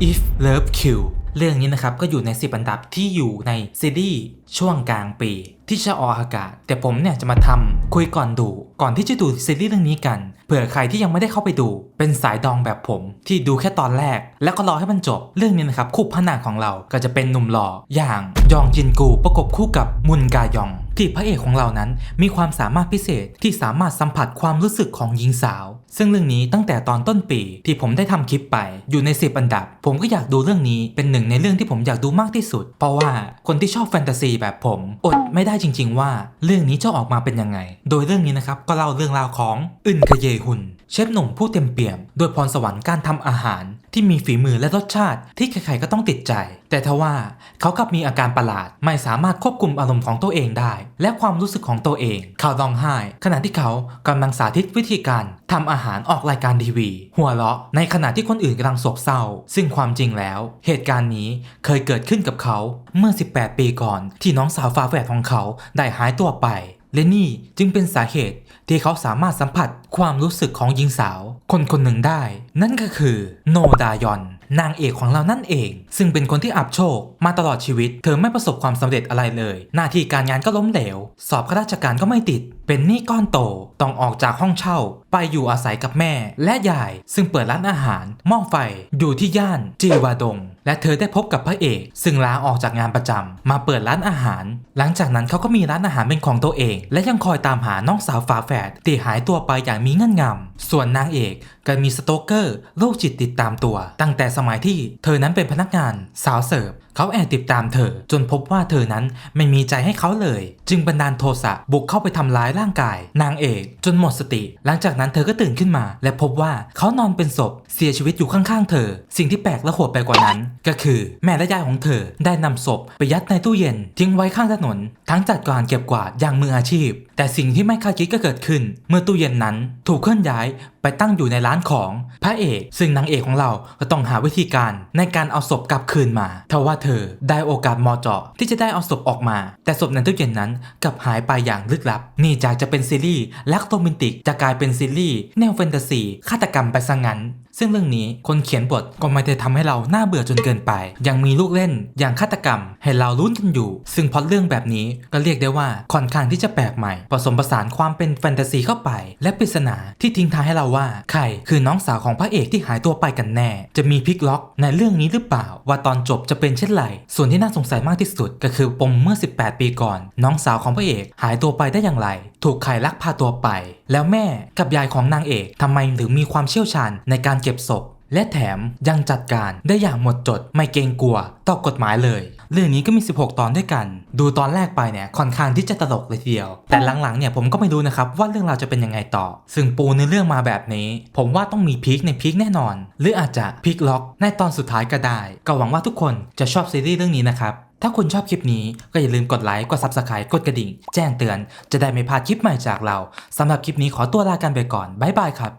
If Love Kill เรื่องนี้นะครับก็อยู่ใน 10 อันดับที่อยู่ในซีรีส์ช่วงกลางปี ที่จะออกอากาศ แต่ผมเนี่ยจะมาทำคุยก่อนดู ก่อนที่จะดูซีรีส์เรื่องนี้กัน เผื่อใครที่ยังไม่ได้เข้าไปดู เป็นสายดองแบบผม ที่ดูแค่ตอนแรก แล้วก็รอให้มันจบ เรื่องนี้นะครับคู่พระนางของเราก็จะเป็นหนุ่มหล่ออย่างยองจินกูประกบคู่กับมุนกายอง ที่พระเอกของเรานั้นมีความสามารถพิเศษที่สามารถสัมผัสความรู้สึกของหญิงสาว ซึ่งเรื่องนี้ตั้งแต่ตอนต้นปีที่ผมได้ทำคลิปไปอยู่ใน10อันดับ ผมก็อยากดูเรื่องนี้เป็นหนึ่งในเรื่องที่ผมอยากดูมากที่สุด เพราะว่าคนที่ชอบแฟนตาซีแบบผมอดไม่ได้ได้จริง ๆ ว่าเรื่องนี้จะออกมาเป็นยังไง โดยเรื่องนี้นะครับก็เล่าเรื่องราวของอึนเคเยฮุนเชฟหนุ่มผู้เต็มเปี่ยมด้วยพรสวรรค์การทำอาหาร ที่มีฝีมือและรสชาติที่ใครๆก็ต้องติดใจ แต่ทว่าเขากลับมีอาการประหลาด ไม่สามารถควบคุมอารมณ์ของตัวเองได้ และความรู้สึกของตัวเอง เขาร้องไห้ ขณะที่เขากำลังสาธิตวิธีการทำอาหารออกรายการทีวี หัวเราะในขณะที่คนอื่นกำลังโศกเศร้า ซึ่งความจริงแล้ว เหตุการณ์นี้เคยเกิดขึ้นกับเขาเมื่อ 18 ปีก่อน ที่น้องสาวฝาแฝดของเขาได้หายตัวไป และนี่จึงเป็นสาเหตุที่เขาสามารถสัมผัสความรู้สึกของหญิงสาว คนคนหนึ่งได้ นั่นก็คือโนดายอนนางเอกของเรานั่นเอง ซึ่งเป็นคนที่อับโชคมาตลอดชีวิต เธอไม่ประสบความสำเร็จอะไรเลย หน้าที่การงานก็ล้มเหลว สอบข้าราชการก็ไม่ติดเป็นหนี้ก้อนโตต้องออกจากห้องเช่า ไปอยู่อาศัยกับแม่และยาย ซึ่งเปิดร้านอาหารหม้อไฟอยู่ที่ย่านจีวาดง และเธอได้พบกับพระเอก ซึ่งลาออกจากงานประจำมาเปิดร้านอาหาร หลังจากนั้นเขาก็มีร้านอาหารเป็นของตัวเอง และยังคอยตามหาน้องสาวฝาแฝดที่หายตัวไปอย่างมีเงื่อนงำส่วนนางเอกก็มีสโตเกอร์โรคจิตติดตามตัว ตั้งแต่สมัยที่เธอนั้นเป็นพนักงานสาวเสิร์ฟเขาแอบติดตามเธอ จนพบว่าเธอนั้นไม่มีใจให้เขาเลย จึงบันดาลโทสะบุกเข้าไปทำร้ายร่างกาย นางเอก จนหมดสติ หลังจากนั้นเธอก็ตื่นขึ้นมา และพบว่าเขานอนเป็นศพเสียชีวิตอยู่ข้างๆเธอ สิ่งที่แปลกและโหดไปกว่านั้น ก็คือแม่และยายของเธอได้นำศพไปยัดในตู้เย็น ทิ้งไว้ข้างถนน ทั้งจัดการเก็บกวาดอย่างมืออาชีพ แต่สิ่งที่ไม่คาดคิดก็เกิดขึ้น เมื่อตู้เย็นนั้นถูกเคลื่อนย้ายไปตั้งอยู่ในร้านของพระเอก ซึ่งนางเอกของเราก็ต้องหาวิธีการในการเอาศพกลับคืนมาทว่าเธอได้โอกาสมอเจาะที่จะได้เอาศพออกมา แต่ศพในตู้เย็นนั้นกลับหายไปอย่างลึกลับ นี่จากจะเป็นซีรีส์รักโรแมนติกจะกลายเป็นซีรีส์แนวแฟนตาซีฆาตกรรมไปซะงั้นซึ่งเรื่องนี้คนเขียนบทก็ไม่ได้ทำให้เราน่าเบื่อจนเกินไป ยังมีลูกเล่นอย่างฆาตกรรม ให้เราลุ้นกันอยู่ ซึ่งพล็อตเรื่องแบบนี้ก็เรียกได้ว่าค่อนข้างที่จะแปลกใหม่ ผสมผสานความเป็นแฟนตาซีเข้าไป และปริศนาที่ทิ้งท้ายให้เราว่าใครคือน้องสาวของพระเอกที่หายตัวไปกันแน่ จะมีพลิกล็อกในเรื่องนี้หรือเปล่า ว่าตอนจบจะเป็นเช่นไร ส่วนที่น่าสงสัยมากที่สุด ก็คือปมเมื่อ 18 ปีก่อน น้องสาวของพระเอกหายตัวไปได้อย่างไร ถูกใครลักพาตัวไปแล้วแม่กับยายของนางเอกทำไมถึงมีความเชี่ยวชาญในการเก็บศพ และแถมยังจัดการได้อย่างหมดจดไม่เกรงกลัวต่อกฎหมายเลย เรื่องนี้ก็มี 16 ตอนด้วยกัน ดูตอนแรกไปเนี่ยค่อนข้างที่จะตลกเลยทีเดียว แต่หลังๆเนี่ยผมก็ไม่รู้นะครับว่าเรื่องราวจะเป็นยังไงต่อ ซึ่งปูในเรื่องมาแบบนี้ ผมว่าต้องมีพีคในพีคแน่นอน หรืออาจจะพีคล็อกในตอนสุดท้ายก็ได้ ก็หวังว่าทุกคนจะชอบซีรีส์เรื่องนี้นะครับถ้าคุณชอบคลิปนี้ก็อย่าลืมกดไลค์กด Subscribe กดกระดิ่ง แจ้งเตือน จะได้ไม่พลาดคลิปใหม่จากเราสำหรับคลิปนี้ขอตัวลากันไปก่อนบ๊ายบายครับ